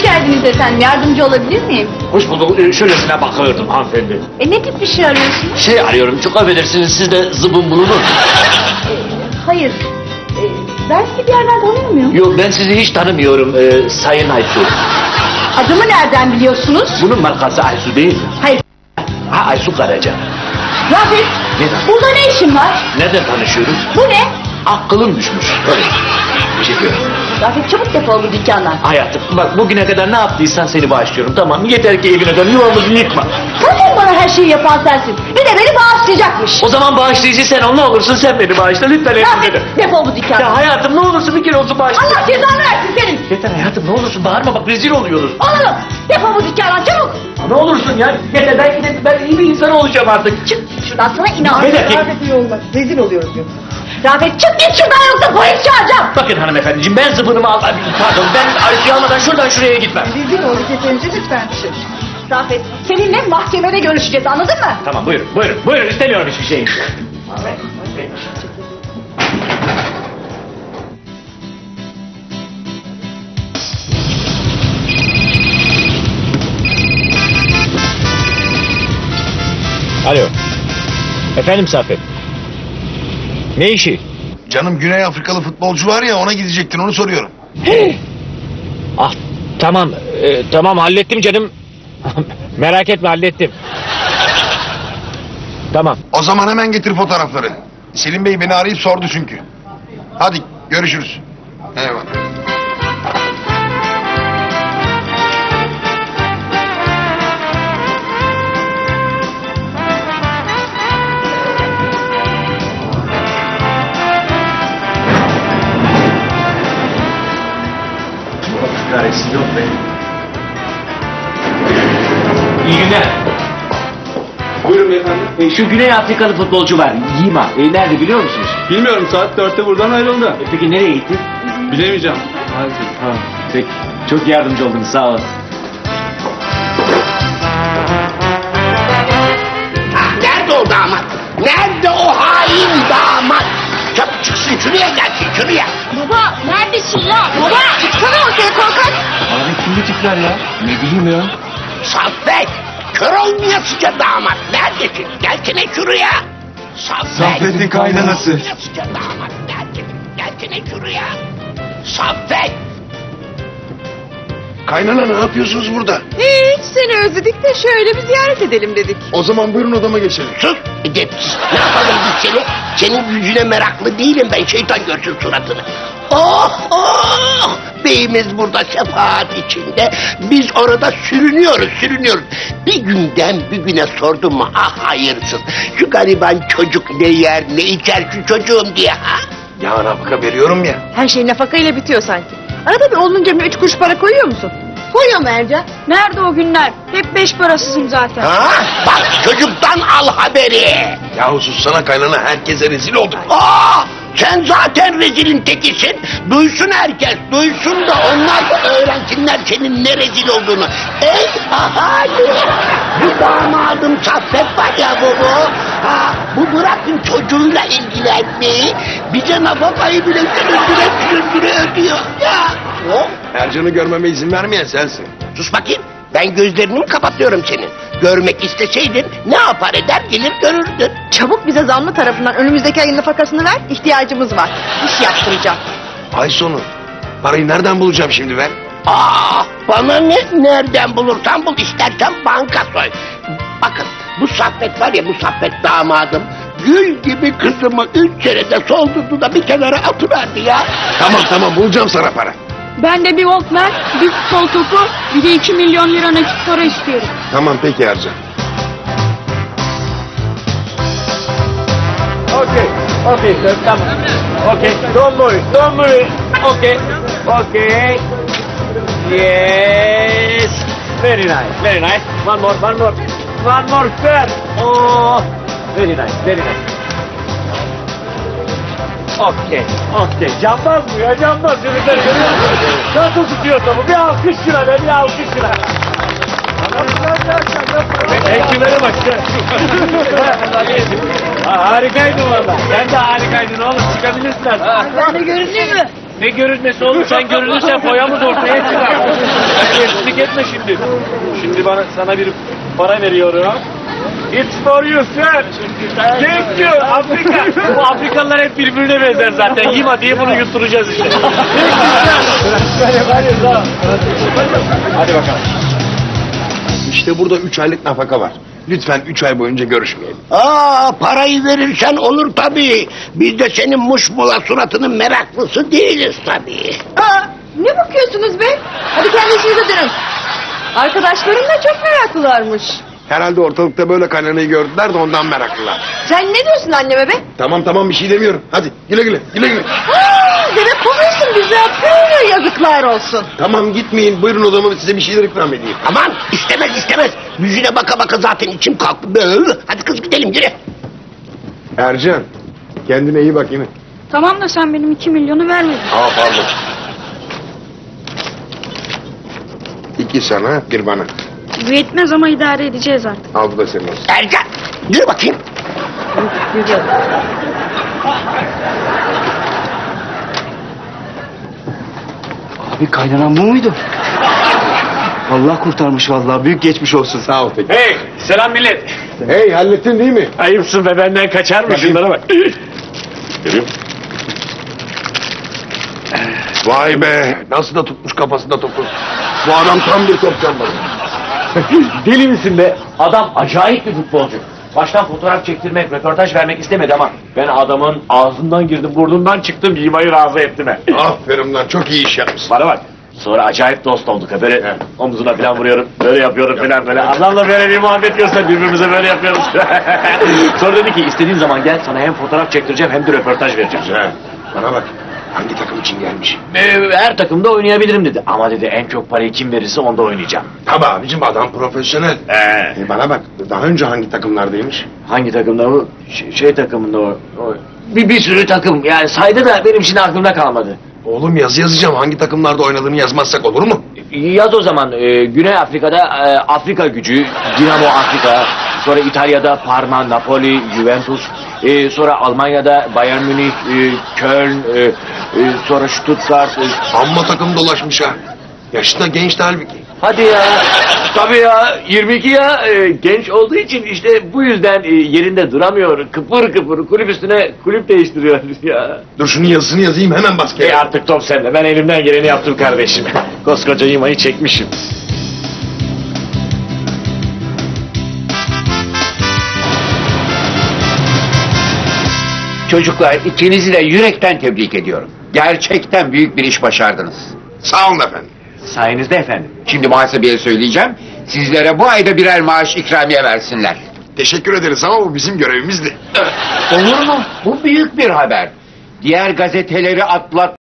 Hoş geldiniz efendim. Yardımcı olabilir miyim? Hoş bulduk. Ee, Şöylesine bakıyordum hanımefendi. E ne tip bir şey arıyorsunuz? Şey arıyorum çok affedersiniz sizde zıbın bulunur. Hayır. E, ben sizi bir yerden tanıyor muyum? Yok ben sizi hiç tanımıyorum ee, Sayın Aysu. Adımı nereden biliyorsunuz? Bunun markası Aysu değil mi? Hayır. Ha Aysu Karaca. Rafet, Ne? burada ne işin var? Nereden tanışıyoruz? Bu ne? Aklım düşmüş. Öyle. Bu dükkandan. Hayatım bak bugüne kadar ne yaptıysan seni bağışlıyorum tamam yeter ki evine dön yuvamızı yıkma. Zaten bana her şeyi yapan sensin. Bir de beni bağışlayacakmış. O zaman bağışlayıcı sen ol ne olursun sen beni bağışla lütfen evine dön. defol bu dükkandan. Ya hayatım ne olursun bir kere olsun bağışla. Allah cezanı versin senin. Yeter hayatım ne olursun bağırma bak rezil oluyoruz. Oğlum defol bu dükkandan çabuk. Ne olursun ya yeter belki de ben iyi bir insan olacağım artık. Çık şuradan sana inan. Ne olmaz. Rezil oluyoruz yoksa. Rafet çık git şuradan yoksa polis çağıracağım. Bakın hanımefendiciğim ben zıbınımı al... Pardon ben Aysu'yu almadan şuradan şuraya gitmem. Rezil olduk yeterince lütfen çık. Rafet seninle mahkemede görüşeceğiz anladın mı? Tamam buyurun buyurun buyurun istemiyorum hiçbir şey. Alo. Efendim Saffet. Ne işi? Canım Güney Afrikalı futbolcu var ya ona gidecektin onu soruyorum. Ah tamam e, tamam hallettim canım. Merak etme hallettim. Tamam. O zaman hemen getir fotoğrafları. Selim Bey beni arayıp sordu çünkü. Hadi görüşürüz. Eyvallah. Kahretsin yok be. İyi günler. Buyurun beyefendi. E, şu Güney Afrikalı futbolcu var. Yima. E, nerede biliyor musunuz? Bilmiyorum saat dörtte buradan ayrıldı. E, peki nereye gitti? Bilemeyeceğim. Tamam. Peki. Çok yardımcı oldunuz. Sağ olun. Nerede o damat? Nerede o hain damat? Çabuk çıksın şuraya gelsin şuraya. Baba neredesin ya? Baba çıksana ortaya korkak. Abi kim bu tipler ya? Ne bileyim ya. Saffet. Kör olmayasıca damat. Neredesin? Gelsene şuraya. Saffet. Saffet'in kaynanası. Olmayasıca damat. Neredesin? Gelsene şuraya. Saffet. Kaynana ne yapıyorsunuz burada? Hiç seni özledik de şöyle bir ziyaret edelim dedik. O zaman buyurun odama geçelim. Sus. Edepsiz. Ne yapalım biz seni? Senin yüzüne meraklı değilim ben. Şeytan görsün suratını. Oh oh! Beyimiz burada sefaat içinde. Biz orada sürünüyoruz, sürünüyoruz. Bir günden bir güne sordum mu? Ah hayırsız. Şu gariban çocuk ne yer, ne içer şu çocuğum diye ha? Ya nafaka veriyorum ya. Her şey nafakayla bitiyor sanki. Arada bir oğlunun cebine üç kuruş para koyuyor musun? Koyuyor mu Ercan? Nerede o günler? Hep beş parasızım zaten. Ha? Bak çocuktan al haberi. Yahu sussana kaynana herkese rezil olduk. Aa, sen zaten rezilin tekisin. Duysun herkes, duysun da onlar da öğrensinler senin ne rezil olduğunu. Ey ahali! Bu damadım Saffet var ya bu bu. Ha, bu bırakın çocuğuyla ilgilenmeyi. Bize nafakayı bile süründüre süründüre ödüyor ya. O, Ercan'ı görmeme izin vermeyen sensin. sus bakayım. Ben gözlerini mi kapatıyorum senin? Görmek isteseydin ne yapar eder gelir görürdün. Çabuk bize zamlı tarafından önümüzdeki ayın nafakasını ver. İhtiyacımız var. İş yaptıracağım. Ay sonu. Parayı nereden bulacağım şimdi ben? Aa, bana ne nereden bulursan bul istersen banka soy. Bakın bu Saffet var ya bu Saffet damadım. Gül gibi kızımı üç senede soldurdu da bir kenara atıverdi ya. Tamam tamam bulacağım sana para. Ben de bir Walkman, bir futbol topu, bir de 2 milyon lira nakit para istiyorum. Tamam peki Ercan. Okay. Okay sir. Tamam. Okay. Don't worry. Don't worry. Okay. Okay. Yes. Very nice. Very nice. One more. One more. One more sir. Oh. Very nice. Very nice. Okay. Okay. Cambaz bu ya. Çocuklar görüyor musun? Nasıl tutuyor topu? Bir alkış şuna be. Bir alkış şuna. Very much. ha, harikaydın valla. Sen de harikaydın oğlum. Çıkabilirsin artık. Ben de görünür mü? Ne görünmesi oğlum sen görünürsen boyamız ortaya çıkar. Sen etme şimdi. Şimdi bana sana bir para veriyorum. It's for you sir. Thank you Afrika. Bu Afrikalılar hep birbirine benzer zaten. Yima diye bunu yutturacağız işte. Hadi bakalım. İşte burada üç aylık nafaka var. Lütfen üç ay boyunca görüşmeyelim. Aa parayı verirsen olur tabii. Biz de senin muşmula suratının meraklısı değiliz tabii. Aa, ne bakıyorsunuz be? Hadi kendi işinize dönün. Arkadaşlarım da çok meraklılarmış. Herhalde ortalıkta böyle kaynanayı gördüler de ondan meraklılar. Sen ne diyorsun anneme be? Tamam tamam bir şey demiyorum. Hadi güle güle güle güle. Aa, demek kovuyorsun bizi. Tüh, Yazıklar olsun. Tamam gitmeyin buyurun odama size bir şeyler ikram edeyim. Aman istemez istemez. Yüzüne baka baka zaten içim kalktı. Böyle. Hadi kız gidelim yürü. Ercan kendine iyi bak yine. Tamam da sen benim 2 milyonu vermedin. Aa pardon. İki sana bir bana. Bu yetmez ama idare edeceğiz artık. Al bu da senin olsun. Ercan yürü bakayım. Abi kaynanan bu muydu? Allah kurtarmış vallahi büyük geçmiş olsun. Sağ ol peki. Hey selam millet. Hey hallettin değil mi? Ayıpsın be benden kaçar mı? Şunlara bak. Görüyor musun? Vay be nasıl da tutmuş kafasında topu. Bu adam tam bir top cambazı. Deli misin be? Adam acayip bir futbolcu. Baştan fotoğraf çektirmek, röportaj vermek istemedi ama ben adamın ağzından girdim, burnundan çıktım, Yimayı razı ettim he. Aferin lan çok iyi iş yapmışsın. Bana bak. Sonra acayip dost olduk ha. Böyle omzuna falan vuruyorum. Böyle yapıyorum falan böyle. Adamla böyle bir muhabbet görsen birbirimize böyle yapıyoruz. Sonra dedi ki istediğin zaman gel sana hem fotoğraf çektireceğim hem de röportaj vereceğim. He, Bana bak hangi takım için gelmiş? Ee, her takımda oynayabilirim dedi. Ama dedi en çok parayı kim verirse onda oynayacağım. Tabi abicim adam profesyonel. Ee, E bana bak daha önce hangi takımlardaymış? hangi takımda o? Şey, şey takımında o. o. Bir, bir sürü takım. Yani saydı da benim şimdi aklımda kalmadı. Oğlum yazı yazacağım hangi takımlarda oynadığını yazmazsak olur mu? Yaz o zaman e, Güney Afrika'da e, Afrika gücü, Dinamo Afrika, sonra İtalya'da Parma, Napoli, Juventus, e, sonra Almanya'da Bayern Münih, e, Köln, e, e, sonra Stuttgart. e, Amma takım dolaşmış ha. Yaşı da gençti halbuki. hadi ya, tabii ya 22 ya e, genç olduğu için işte bu yüzden e, yerinde duramıyor, kıpır kıpır kulüp üstüne kulüp değiştiriyor ya. Dur şunun yazısını yazayım hemen bas E artık top sende, ben elimden geleni yaptım kardeşim. Koskoca imayı çekmişim. Çocuklar ikinizi de yürekten tebrik ediyorum. Gerçekten büyük bir iş başardınız. Sağ olun efendim. Sayenizde efendim. Şimdi muhasebeye söyleyeceğim. Sizlere bu ayda birer maaş ikramiye versinler. Teşekkür ederiz ama bu bizim görevimizdi. Olur mu? Bu büyük bir haber. Diğer gazeteleri atlat